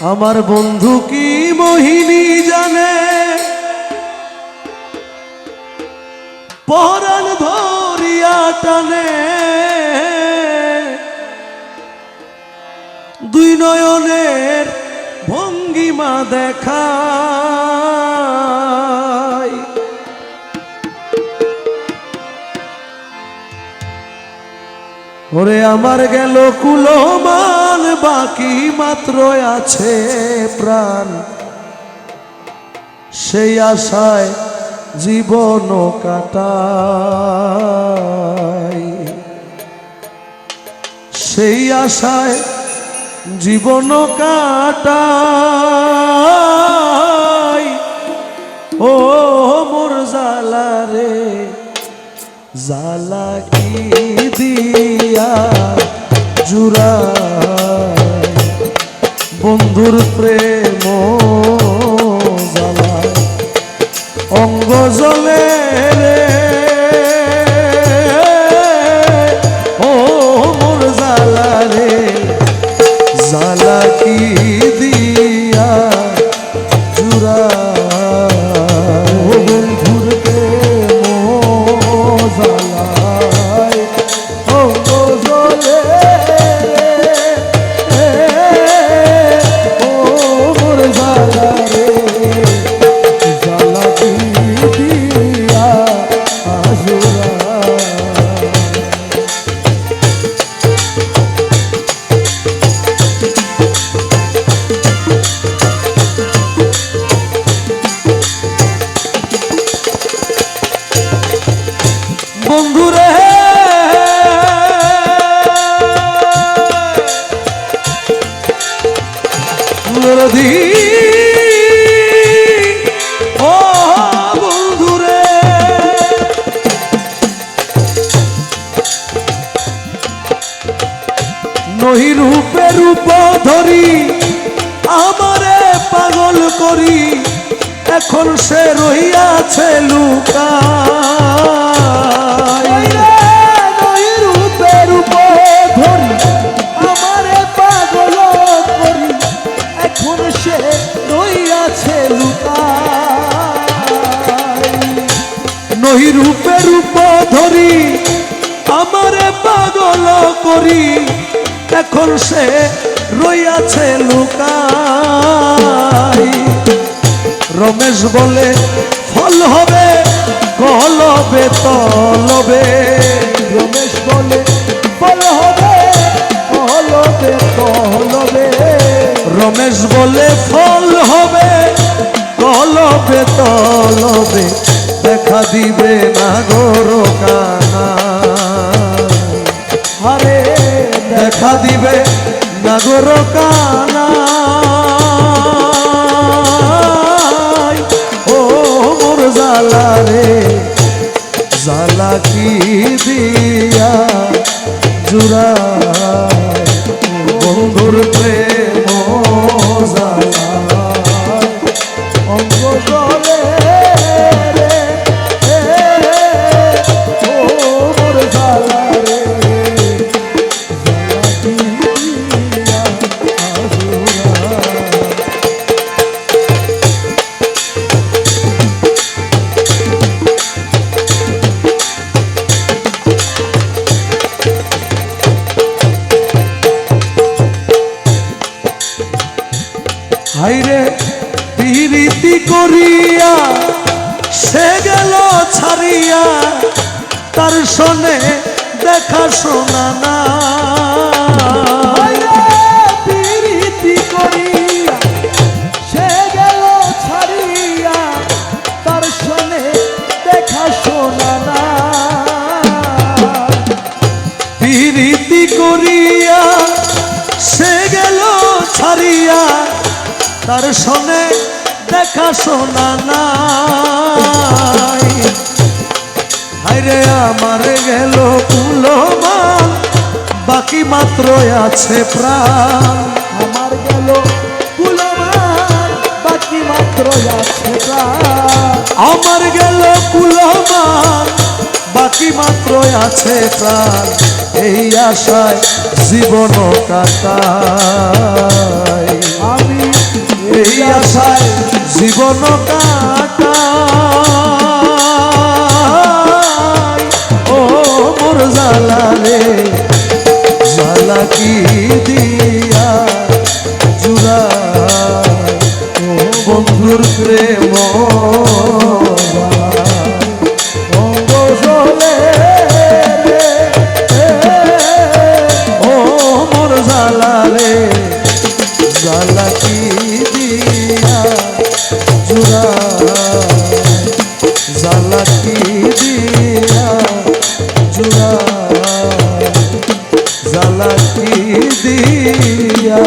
আমার বন্ধু কি মোহিনী জানে? পরাণ ধরিয়া টানে। দুই নয়নের ভঙ্গিমা দেখা ওরে আমার গেল কুলমান বাকি মাত্র আছে প্রাণ। সেই আশায় জীবন কাটাই। সেই আশায় জীবন কাটাই। ও মোর জালা রে জালা কি দিয়া জুড়া। বন্ধুর প্রেম জ্বালা। অঙ্গ জলে নদী ও বন্ধুরে। নহি রূপে রূপ ধরি আমারে পাগল করি এখন সে রহিয়াছে লুকায় লুকায় নহি রূপে রূপ ধরি, আমারে পাগল করি। এখন সে রইয়াছে লুকাই। রমেশ বলে, ফল হবে কলবে তলবে। রমেশ তলবে, দেখা দিবে না গরো কানা আরে, দেখা দিবে নাগর কানা ও মোর জালা রে জালা কি দিয়া জুড়া বন্ধুর প্রেম হাইরে পিরিতি করিয়া সে গেল ছাড়িয়া, তার শোনে দেখা শোনা না। করিয়া সে গেল ছাড়িয়া তার শোনে দেখা শোনা নাই। হাইরে আমার গেল কুলমান বাকি মাত্র আছে প্রাণ। আমার গেল কুলমান বাকি মাত্র আছে প্রাণ। আমার গেল কুলমান বাকি মাত্র আছে প্রাণ। এই আশায় জীবন আমি জীবন কাটাই। ও মোর জালা রে জালা কি দিয়া জুড়া ও বন্ধুর প্রেম ও মোর দিয়া।